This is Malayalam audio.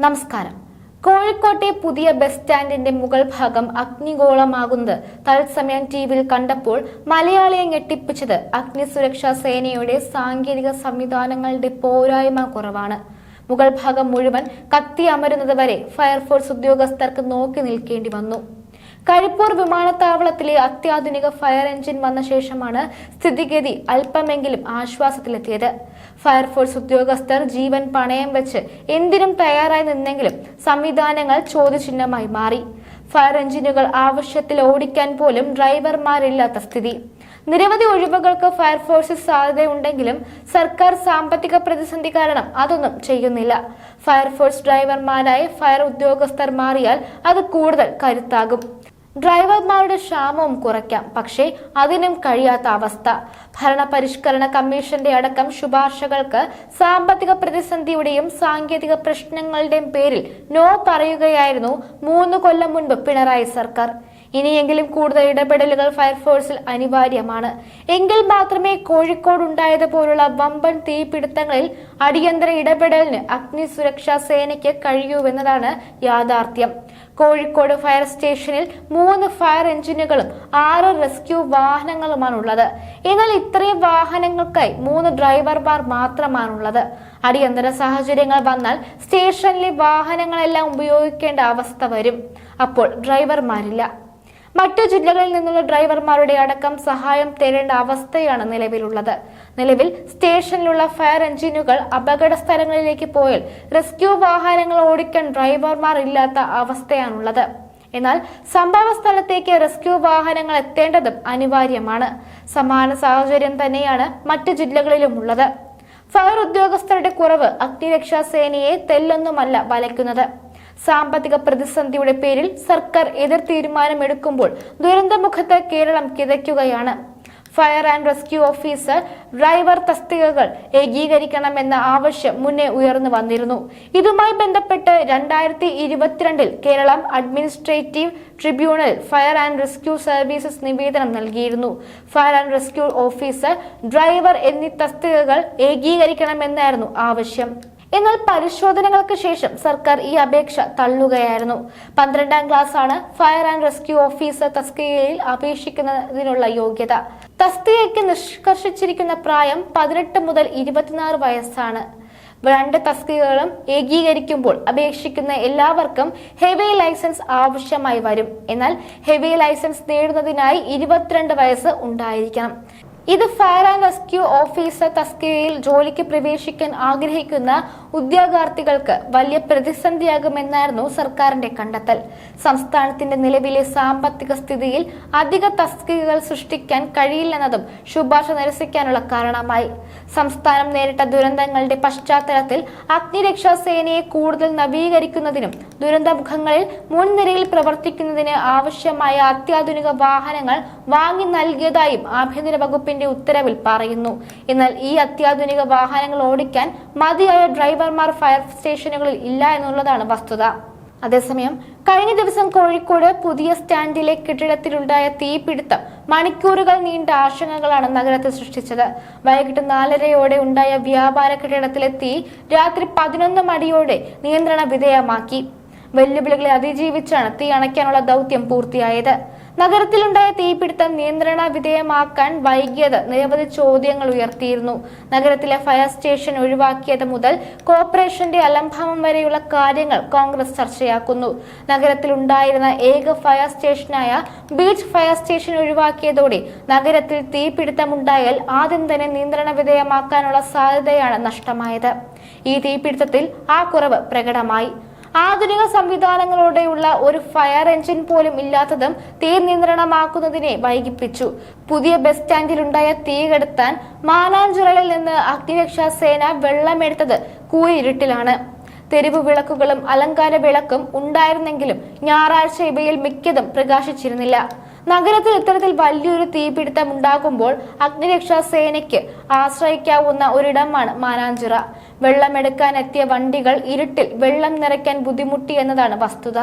നമസ്കാരം. കോഴിക്കോട്ടെ പുതിയ ബസ് സ്റ്റാൻഡിന്റെ മുകൾ ഭാഗം അഗ്നിഗോളമാകുന്നത് തത്സമയം ടിവിയിൽ കണ്ടപ്പോൾ മലയാളിയെ ഞെട്ടിപ്പിച്ചത്. അഗ്നിസുരക്ഷാ സേനയുടെ സാങ്കേതിക സംവിധാനങ്ങളുടെ പോരായ്മ കുറവാണ്. മുകൾ ഭാഗം മുഴുവൻ കത്തി അമരുന്നത് വരെ ഫയർഫോഴ്സ് ഉദ്യോഗസ്ഥർക്ക് നോക്കി നിൽക്കേണ്ടി വന്നു. കരിപ്പൂർ വിമാനത്താവളത്തിലെ അത്യാധുനിക ഫയർ എഞ്ചിൻ വന്ന ശേഷമാണ് സ്ഥിതിഗതി അല്പമെങ്കിലും ആശ്വാസത്തിലെത്തിയത്. ഫയർഫോഴ്സ് ഉദ്യോഗസ്ഥർ ജീവൻ പണയം വെച്ച് എന്തിനും തയ്യാറായി നിന്നെങ്കിലും സംവിധാനങ്ങൾ ചോദ്യചിഹ്നമായി മാറി. ഫയർ എഞ്ചിനുകൾ ആവശ്യത്തിൽ ഓടിക്കാൻ പോലും ഡ്രൈവർമാരില്ലാത്ത സ്ഥിതി. നിരവധി ഒഴിവുകൾക്ക് ഫയർഫോഴ്സിൽ സാധ്യതയുണ്ടെങ്കിലും സർക്കാർ സാമ്പത്തിക പ്രതിസന്ധി കാരണം അതൊന്നും ചെയ്യുന്നില്ല. ഫയർഫോഴ്സ് ഡ്രൈവർമാരായി ഫയർ ഉദ്യോഗസ്ഥർ മാറിയാൽ അത് കൂടുതൽ കരുത്താകും. ഡ്രൈവർമാരുടെ ക്ഷാമവും കുറയ്ക്കാം പക്ഷേ അതിനും കഴിയാത്ത അവസ്ഥ. ഭരണപരിഷ്കരണ കമ്മീഷന്റെ അടക്കം ശുപാർശകൾക്ക് സാമ്പത്തിക പ്രതിസന്ധിയുടെയും സാങ്കേതിക പ്രശ്നങ്ങളുടെയും പേരിൽ നോ പറയുകയായിരുന്നു മൂന്ന് കൊല്ലം മുൻപ് പിണറായി സർക്കാർ. ഇനിയെങ്കിലും കൂടുതൽ ഇടപെടലുകൾ ഫയർഫോഴ്സിൽ അനിവാര്യമാണ്. എങ്കിൽ മാത്രമേ കോഴിക്കോട് ഉണ്ടായതുപോലുള്ള വമ്പൻ തീപിടുത്തങ്ങളിൽ അടിയന്തര ഇടപെടലിന് അഗ്നി സുരക്ഷാ സേനയ്ക്ക് കഴിയൂവെന്നതാണ് യാഥാർത്ഥ്യം. കോഴിക്കോട് ഫയർ സ്റ്റേഷനിൽ മൂന്ന് ഫയർ എഞ്ചിനുകളും ആറ് റെസ്ക്യൂ വാഹനങ്ങളുമാണുള്ളത്. എന്നാൽ ഇത്രയും വാഹനങ്ങൾക്കായി മൂന്ന് ഡ്രൈവർമാർ മാത്രമാണുള്ളത്. അടിയന്തര സാഹചര്യങ്ങൾ വന്നാൽ സ്റ്റേഷനിലെ വാഹനങ്ങളെല്ലാം ഉപയോഗിക്കേണ്ട അവസ്ഥ വരും. അപ്പോൾ ഡ്രൈവർമാരില്ല. മറ്റു ജില്ലകളിൽ നിന്നുള്ള ഡ്രൈവർമാരുടെ അടക്കം സഹായം തേടേണ്ട അവസ്ഥയാണ് നിലവിലുള്ളത്. നിലവിൽ സ്റ്റേഷനിലുള്ള ഫയർ എഞ്ചിനുകൾ അപകട സ്ഥലങ്ങളിലേക്ക് പോയാൽ റെസ്ക്യൂ വാഹനങ്ങൾ ഓടിക്കാൻ ഡ്രൈവർമാർ ഇല്ലാത്ത അവസ്ഥയാണുള്ളത്. എന്നാൽ സംഭവ സ്ഥലത്തേക്ക് റെസ്ക്യൂ വാഹനങ്ങൾ എത്തേണ്ടതും അനിവാര്യമാണ്. സമാന സാഹചര്യം തന്നെയാണ് മറ്റു ജില്ലകളിലും ഉള്ളത്. ഫയർ ഉദ്യോഗസ്ഥരുടെ കുറവ് അഗ്നിരക്ഷാ സേനയെ തെല്ലൊന്നുമല്ല വലയ്ക്കുന്നത്. സാമ്പത്തിക പ്രതിസന്ധിയുടെ പേരിൽ സർക്കാർ എതിർ തീരുമാനമെടുക്കുമ്പോൾ ദുരന്തമുഖത്ത് Keralam കിതയ്ക്കുകയാണ്. Fire and rescue officer driver തസ്തികകൾ ഏകീകരിക്കണമെന്ന ആവശ്യം മുന്നേ ഉയർന്നു വന്നിരുന്നു. ഇതുമായി ബന്ധപ്പെട്ട് രണ്ടായിരത്തി ഇരുപത്തിരണ്ടിൽ Keralam administrative tribunal fire and rescue services നിവേദനം നൽകിയിരുന്നു. Fire and rescue officer driver എന്നീ തസ്തികകൾ ഏകീകരിക്കണമെന്നായിരുന്നു ആവശ്യം. എന്നാൽ പരിശോധനകൾക്ക് ശേഷം സർക്കാർ ഈ അപേക്ഷ തള്ളുകയായിരുന്നു. പന്ത്രണ്ടാം ക്ലാസ് ആണ് ഫയർ ആൻഡ് റെസ്ക്യൂ ഓഫീസർ തസ്തികയിൽ അപേക്ഷിക്കുന്നതിനുള്ള യോഗ്യത. തസ്തികയ്ക്ക് നിഷ്കർഷിച്ചിരിക്കുന്ന പ്രായം പതിനെട്ട് മുതൽ ഇരുപത്തിനാറ് വയസ്സാണ്. രണ്ട് തസ്തികകളും ഏകീകരിക്കുമ്പോൾ അപേക്ഷിക്കുന്ന എല്ലാവർക്കും ഹെവി ലൈസൻസ് ആവശ്യമായി വരും. എന്നാൽ ഹെവി ലൈസൻസ് നേടുന്നതിനായി ഇരുപത്തിരണ്ട് വയസ്സ് ഉണ്ടായിരിക്കണം. ഇത് ഫയർ ആൻഡ് റെസ്ക്യൂ ഓഫീസർ തസ്തികയിൽ ജോലിക്ക് പ്രവേശിക്കാൻ ആഗ്രഹിക്കുന്ന ഉദ്യോഗാർത്ഥികൾക്ക് വലിയ പ്രതിസന്ധിയാകുമെന്നായിരുന്നു സർക്കാരിന്റെ കണ്ടെത്തൽ. സംസ്ഥാനത്തിന്റെ നിലവിലെ സാമ്പത്തിക സ്ഥിതിയിൽ അധിക തസ്തികകൾ സൃഷ്ടിക്കാൻ കഴിയില്ലെന്നതും ശുപാർശ നിരസിക്കാനുള്ള കാരണമായി. സംസ്ഥാനം നേരിട്ട ദുരന്തങ്ങളുടെ പശ്ചാത്തലത്തിൽ അഗ്നിരക്ഷാ സേനയെ കൂടുതൽ നവീകരിക്കുന്നതിനും ദുരന്തമുഖങ്ങളിൽ മുൻനിരയിൽ പ്രവർത്തിക്കുന്നതിന് ആവശ്യമായ അത്യാധുനിക വാഹനങ്ങൾ വാങ്ങി നൽകിയതായും ആഭ്യന്തര വകുപ്പിന്റെ ഉത്തരവിൽ പറയുന്നു. എന്നാൽ ഈ അത്യാധുനിക വാഹനങ്ങൾ ഓടിക്കാൻ മതിയായ ഡ്രൈവർമാർ ഫയർ സ്റ്റേഷനുകളിൽ ഇല്ല എന്നുള്ളതാണ് വസ്തുത. അതേസമയം കഴിഞ്ഞ ദിവസം കോഴിക്കോട് പുതിയ സ്റ്റാൻഡിലെ കെട്ടിടത്തിലുണ്ടായ തീപിടുത്തം മണിക്കൂറുകൾ നീണ്ട ആശങ്കകളാണ് നഗരത്തെ സൃഷ്ടിച്ചത്. വൈകിട്ട് നാലരയോടെ ഉണ്ടായ വ്യാപാര കെട്ടിടത്തിലെ തീ രാത്രി പതിനൊന്ന് മണിയോടെ നിയന്ത്രണ വിധേയമാക്കി. വെല്ലുവിളികളെ അതിജീവിച്ചാണ് തീ അണയ്ക്കാനുള്ള ദൗത്യം പൂർത്തിയായത്. നഗരത്തിലുണ്ടായ തീപിടുത്തം നിയന്ത്രണ വിധേയമാക്കാൻ വൈകിയത് നിരവധി ചോദ്യങ്ങൾ ഉയർത്തിയിരുന്നു. നഗരത്തിലെ ഫയർ സ്റ്റേഷൻ ഒഴിവാക്കിയത് മുതൽ കോർപ്പറേഷന്റെ അലംഭാവം വരെയുള്ള കാര്യങ്ങൾ കോൺഗ്രസ് ചർച്ചയാക്കുന്നു. നഗരത്തിലുണ്ടായിരുന്ന ഏക ഫയർ സ്റ്റേഷനായ ബീച്ച് ഫയർ സ്റ്റേഷൻ ഒഴിവാക്കിയതോടെ നഗരത്തിൽ തീപിടുത്തമുണ്ടായാൽ ആദ്യം തന്നെ നിയന്ത്രണ വിധേയമാക്കാനുള്ള സാധ്യതയാണ് നഷ്ടമായത്. ഈ തീപിടുത്തത്തിൽ ആ കുറവ് പ്രകടമായി. ആധുനിക സംവിധാനങ്ങളോടെയുള്ള ഒരു ഫയർ എഞ്ചിൻ പോലും ഇല്ലാത്തതും തീ നിയന്ത്രണമാക്കുന്നതിനെ വൈകിപ്പിച്ചു. പുതിയ ബസ് സ്റ്റാൻഡിലുണ്ടായ തീ കെടുത്താൻ മാനാഞ്ചിറയിൽ നിന്ന് അഗ്നിരക്ഷാ സേന വെള്ളമെടുത്തത് കൂരിരുട്ടിലാണ്. തെരുവ് വിളക്കുകളും അലങ്കാര വിളക്കും ഉണ്ടായിരുന്നെങ്കിലും ഞായറാഴ്ച ഇവയിൽ മിക്കതും പ്രകാശിച്ചിരുന്നില്ല. നഗരത്തിൽ ഇത്തരത്തിൽ വലിയൊരു തീപിടുത്തം ഉണ്ടാകുമ്പോൾ അഗ്നിരക്ഷാ സേനയ്ക്ക് ആശ്രയിക്കാവുന്ന ഒരിടമാണ് മാനാഞ്ചിറ. വെള്ളമെടുക്കാൻ എത്തിയ വണ്ടികൾ ഇരുട്ടിൽ വെള്ളം നിറയ്ക്കാൻ ബുദ്ധിമുട്ടി എന്നതാണ് വസ്തുത.